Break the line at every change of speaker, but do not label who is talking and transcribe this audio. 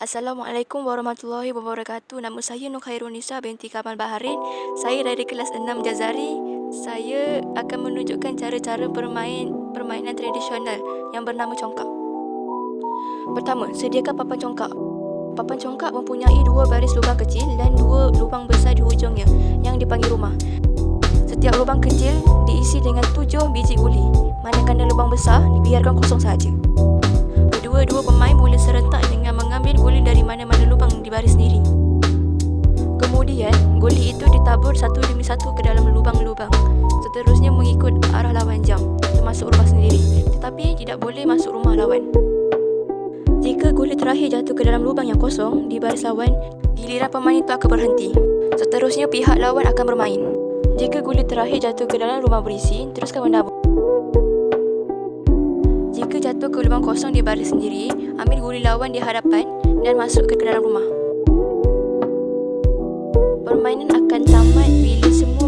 Assalamualaikum warahmatullahi wabarakatuh. Nama saya Nur Khairunisa binti Kamal Baharin. Saya dari kelas 6 Jazari. Saya akan menunjukkan cara-cara bermain permainan tradisional yang bernama congkak. Pertama, sediakan papan congkak. Papan congkak mempunyai dua baris lubang kecil dan dua lubang besar di hujungnya yang dipanggil rumah. Setiap lubang kecil diisi dengan tujuh biji guli. Manakala lubang besar dibiarkan kosong sahaja. Kedua-dua pemain boleh serentak dengan di baris sendiri. Kemudian, guli itu ditabur satu demi satu ke dalam lubang-lubang. Seterusnya mengikut arah lawan jam, termasuk rumah sendiri. Tetapi tidak boleh masuk rumah lawan. Jika guli terakhir jatuh ke dalam lubang yang kosong di baris lawan, giliran pemain itu akan berhenti. Seterusnya pihak lawan akan bermain. Jika guli terakhir jatuh ke dalam rumah berisi, teruskan menabur. Jika jatuh ke lubang kosong di baris sendiri, ambil guli lawan di hadapan dan masuk ke dalam rumah. Permainan akan tamat bila semua.